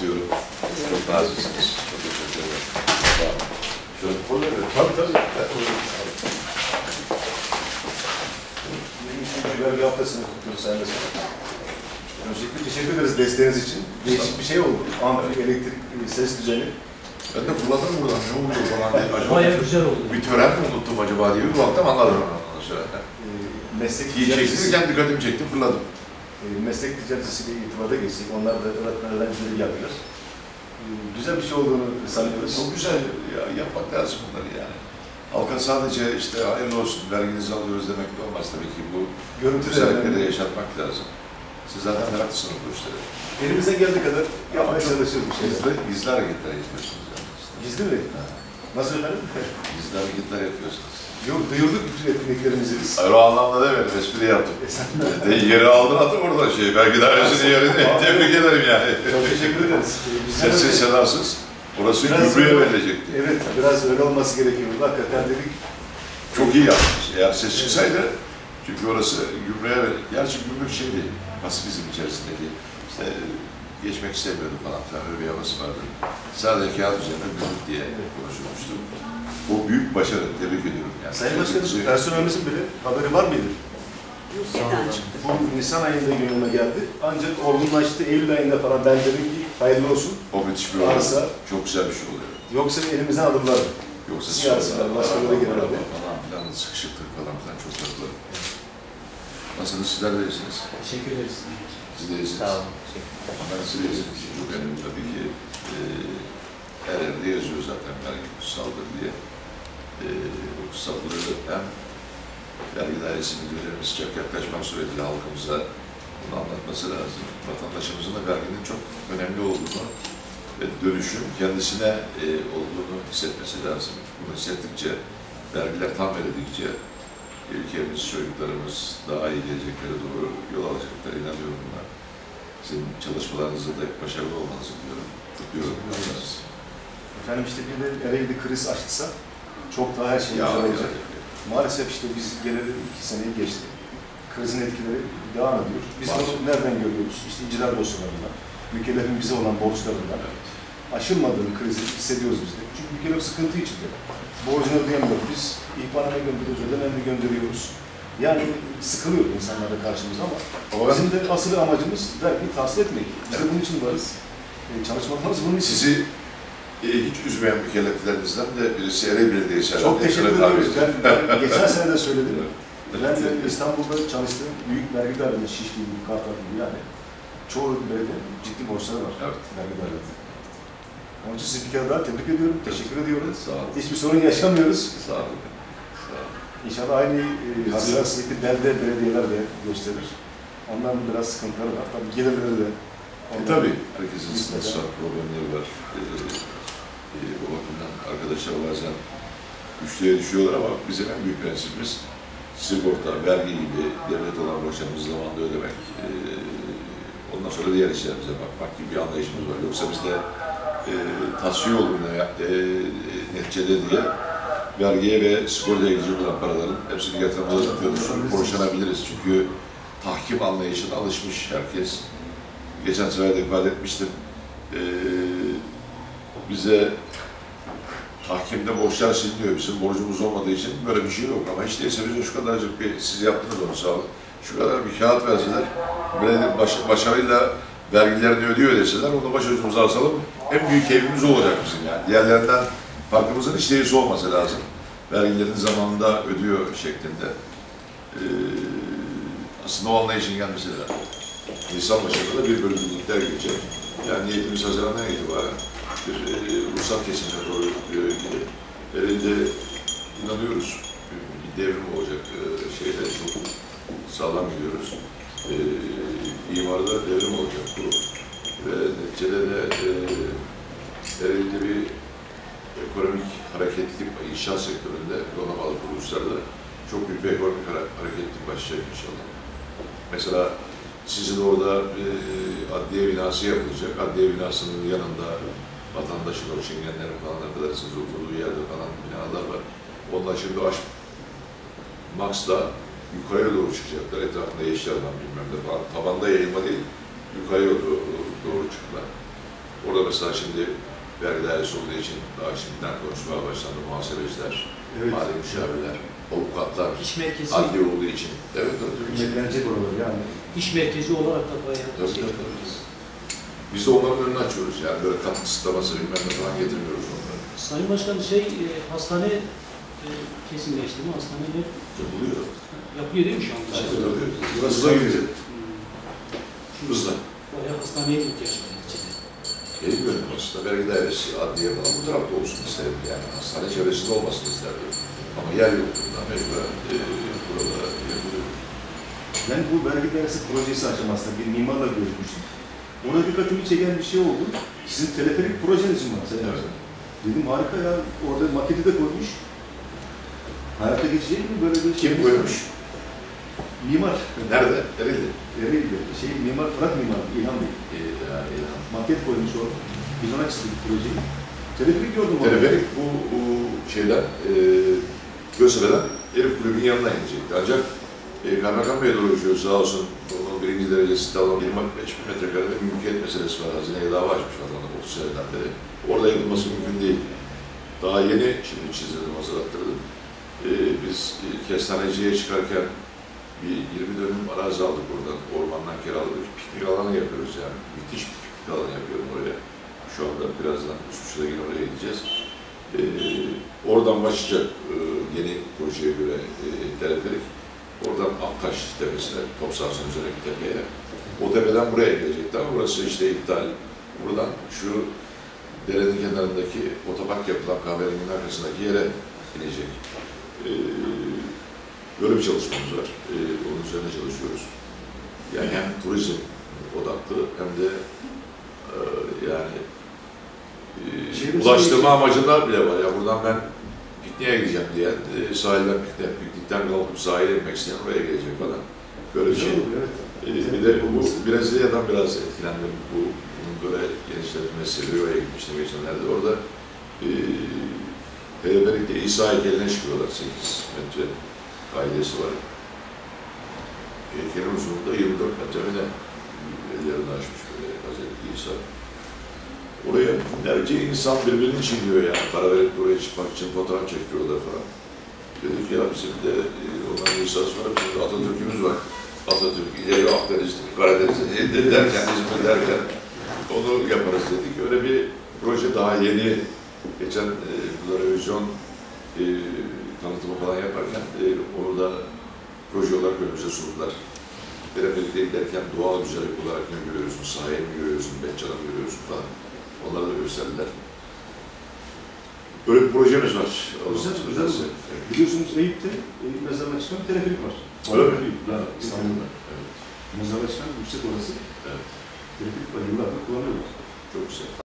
diyorum. Çok naziksiniz. Çok teşekkür ederim. Sağ olun. Şöyle Olur mu? Tabii tabii. Yeni üçüncü vergi haftasını kutluyoruz Sayın Başkanım. Öncelikle teşekkür ederiz desteğiniz için. Değişik bir şey oldu. Amfi, elektrik, ses düzeni. Ben de fırladım buradan. Ne oldu falan diye. Acaba Bayağı güzel oldu. bir tören mi unuttum acaba diye bir baktım anladım ondan sonra. Ee, meslek Giyeceksin ticaretçisi, kendi dikkatimi çekti fırladım. E, meslek ticaretçisiyle irtibata geçtik. Onlar da öğretmen öğrencileri geldiler. Ee, güzel bir şey olduğunu sanıyoruz. Çok güzel ya, yapmak lazım bunları yani. Halka sadece işte hayırlı olsun verginizi alıyoruz demek de olmaz tabii ki bu Görüntü güzellikleri de yaşatmak lazım. Siz zaten meraklısınız bu işlere. Elimizden geldiği kadar yapmaya çalışıyoruz. Gizli, gizli hareketler yapıyorsunuz yani. işte. Gizli mi? Nasıl efendim? Gizli hareketler yapıyorsunuz. Yok, duyurduk bütün etkinliklerimizi biz. Hayır o anlamda demedim, espri yaptım. E, sen De, yeri aldın attım orada şey, belki dairesinin yerini tebrik ederim yani. Çok teşekkür ederiz. Sessiz de- sedasız, burası gübreye verilecekti. Evet, biraz öyle olması gerekiyordu. Hakikaten dedik, Çok iyi yaptınız. Eğer ses çıksaydı, çünkü orası gübreye. Gerçi gümrük şeydi, pasifizm içerisindeki. İşte geçmek istemiyordu falan filan, öyle bir havası vardı. Sadece kağıt üzerinde gümrük diye konuşulmuştu. Bu büyük başarı, tebrik ediyorum. Yani. Sayın Başkanım, personelimizin bile haberi var mıydı? Bu Nisan ayında gündeme geldi. Ancak olgunlaştı. Eylül ayında falan ben dedim ki hayırlı olsun. O müthiş bir olay. Varsa, Çok güzel bir şey oluyor. yoksa elimizden alırlar. Yoksa Siyasiler, başkaları girer falan filan sıkışıklık falan filan çok tatlı. Nasılsınız? Sizler de iyisiniz. Teşekkür ederiz. Siz de iyisiniz. Sağ olun. Ben size iyisiniz. Çok önemli tabii ki. E, her yerde yazıyor zaten vergi kutsaldır diye. E, o kutsallığı hem vergi dairesi müdürlerimiz sıcak yaklaşmak suretiyle halkımıza bunu anlatması lazım. Vatandaşımızın da verginin çok önemli olduğunu ve dönüşüm kendisine e, olduğunu hissetmesi lazım. Bunu hissettikçe, vergiler tam verildikçe ülkemiz, çocuklarımız daha iyi geleceklere doğru yol alacaklar inanıyorum buna. Sizin çalışmalarınızda da başarılı olmanızı diliyorum. Kutluyorum. Efendim işte bir de Ereğli kriz açtıysa çok daha her şey Ya, güzel ya, olacak. Maalesef işte biz geleli iki seneyi geçti. Krizin etkileri devam ediyor. Biz bunu nereden görüyoruz? İşte icra dosyalarından, mükellefin bize olan borçlarından. Aşılmadığını krizi hissediyoruz biz de. Çünkü mükellef sıkıntı içinde. Borcunu ödeyemiyor. Biz ihbarname gönderiyoruz, ödemeni gönderiyoruz. Yani sıkılıyor insanlara karşımıza ama bizim de asıl amacımız vergi tahsil etmek. Biz de bunun için varız. E, çalışmalarımız bunun için. Sizi e, hiç üzmeyen mükelleflerinizden de birisi Ereğli Belediyesi. Çok herhalde. teşekkür Şöyle tabir ediyoruz. Ben, ben geçen sene de söyledim. Ben de. İstanbul'da çalıştığım büyük vergi dairesi, Şişli gibi, Kartal gibi yani. Çoğu belediyenin ciddi borçları var. Evet. Vergi dairesi. Onun için sizi bir kere daha tebrik ediyorum, teşekkür ediyorum. Sağ olun. Hiçbir sorun yaşamıyoruz. Sağ olun. Sağ olun. İnşallah aynı e, hassasiyeti belde belediyeler de gösterir. Onların biraz sıkıntıları var. Tabii gelirleri de. E, tabii. Herkesin var, problemleri var. E, e, o bakımdan arkadaşlar bazen güçlüğe düşüyorlar ama bizim en büyük prensibimiz sigorta, vergi gibi devlet olan borçlarımızı zamanında ödemek. E, ondan sonra diğer işlerimize bakmak gibi bir anlayışımız var. Yoksa bizde tasfiye olur ne, e, neticede diye vergiye ve sigortaya gidecek olan paraların hepsini yatırımlara tutuyoruz. Borçlanabiliriz çünkü tahkim anlayışına alışmış herkes. Geçen sefer de ifade etmiştim. Ee, bize tahkimde borçlar siliniyor. Bizim borcumuz olmadığı için böyle bir şey yok. Ama hiç değilse bize şu kadarcık bir, siz yaptınız onu sağ olun. Şu kadar bir kağıt verseler, böyle baş, başarıyla vergilerini ödüyor deseler, onu başucumuza asalım. En büyük evimiz olacak bizim yani. Diğerlerinden farkımızın hiç değilse olması lazım. Vergilerini zamanında ödüyor şeklinde. Ee, aslında o anlayışın gelmesi lazım. Nisan başında da bir bölüm miktar gelecek. Yani niyetimiz Haziran'dan itibaren bir e, ruhsat kesimine doğru e, gidip elinde inanıyoruz. Bir devrim olacak e, şeyde çok sağlam gidiyoruz. E, imarda devrim olacak bu. Ve neticede de e, bir ekonomik hareketlilik inşaat sektöründe donanmalı kuruluşlarda çok büyük bir ekonomik hare- hareketlilik başlayacak inşallah. Mesela sizin orada e, adliye binası yapılacak. Adliye binasının yanında vatandaşın o çingenlerin falan arkadaşınız oturduğu yerde falan binalar var. Onlar şimdi aş Max'la yukarıya doğru çıkacaklar. Etrafında yeşil alan bilmem ne falan. Tabanda yayılma değil. Yukarıya doğru, doğru çıkma. Orada mesela şimdi vergi dairesi olduğu için daha şimdiden konuşmaya başlandı. Muhasebeciler, Evet. mali müşavirler, avukatlar, İş merkezi, adli olduğu için. Evet, evet. Hizmetlenecek oralar yani. iş merkezi olarak da bayağı Tabii, şey tabii, yapıyoruz. Biz de onların önünü açıyoruz. Yani böyle katı kısıtlaması bilmem ne falan getirmiyoruz onları. Sayın Başkan şey e, hastane e, kesinleşti mi? Hastane ne? Yapılıyor. Yapıyor değil mi şu anda? Tabii, tabii. Burası da gidiyor. Hmm. Hızla. Bayağı hastaneye ihtiyaç var. ilçede. Bilmiyorum aslında vergi dairesi, adliye falan bu tarafta olsun isterim. Yani hastane çevresinde olmasını isterdim. Ama yer yokluğundan mecburen e, buralara yapılıyor. Ben bu vergi dairesi projesi aşamasında bir mimarla görüşmüştüm. Orada dikkatimi çeken bir şey oldu. Sizin teleferik projeniz mi var? Evet. Dedim harika ya. Orada maketi de koymuş. Hayata geçecek mi böyle bir şey? Kim koymuş? Mimar. Nerede? Nerede? Nereydi? Şey mimar, Fırat Mimar, İlhan Bey. E, yani, İlhan. Maket koymuş orada. Biz ona çizdik projeyi. Teleferik gördüm orada. Teleferik bu, bu şeyden, e, Göztepe'den Elif Kulübü'nün yanına inecekti. Ancak e, Kaymakam Bey dolaşıyor sağ olsun. Onun birinci derecesi talon 25 bin metrekare bir mülkiyet meselesi var. Hazineye dava açmış adamlar 30 seneden beri. Orada yapılması mümkün değil. Daha yeni şimdi çizdirdim, hazırlattırdım. E, biz e, kestaneciye çıkarken bir 20 dönüm arazi aldık buradan. Ormandan kiraladık. Piknik alanı yapıyoruz yani. Müthiş bir piknik alanı yapıyorum oraya. Şu anda birazdan üst üste yine oraya gideceğiz. Ee, oradan başlayacak e, yeni projeye göre e, teleferik. Oradan Aktaş tepesine, Topsarsan üzerindeki tepeye. O tepeden buraya gelecekti ama burası işte iptal. Buradan şu derenin kenarındaki otopark yapılan kahverengenin arkasındaki yere inecek. Ee, böyle bir çalışmamız var. Ee, onun üzerine çalışıyoruz. Yani hem turizm odaklı hem de e, yani e, ulaştırma amacında bile var. Ya buradan ben pikniğe gideceğim diye e, sahilden pikniğe, piknikten kalkıp sahile inmek isteyen oraya gelecek falan. Böyle bir şey. evet. E, bir de bu Brezilya'dan biraz etkilendim. Bu bunun böyle genişletilmesi Rio'ya gitmiştim geçenlerde. Orada e, Peygamberlik'te İsa heykeline çıkıyorlar 8 metre kaidesi var. Heykelin uzunluğu da 24 metre mi ne? Ellerini açmış böyle Hazreti İsa. Oraya binlerce insan birbirini çiğniyor yani. Para verip oraya çıkmak için fotoğraf çekiyorlar falan. Dedik ya bizim de e, onların İsa'sı var, bizim Atatürk'ümüz var. Atatürk ileri Akdeniz'de, Karadeniz'de derken, İzmir derken onu yaparız dedik. Öyle bir proje daha yeni, geçen e, bu televizyon e, tanıtımı falan yaparken e, onu da proje olarak önümüze sundular. Teleferikte giderken doğal güzellik olarak ne görüyorsun, sahayı mı görüyorsun, Betçan'ı mı görüyorsun falan. Onları da gösterdiler. Böyle bir projemiz var. Güzel, güzel. izniyle. Biliyorsunuz Eyüp'te, Eyüp mezarına çıkan teleferik var. Öyle mi? Yani İstanbul'da. Evet. Mezarına çıkan yüksek orası. Evet. Teleferik var, yıllardır kullanıyoruz. Çok güzel.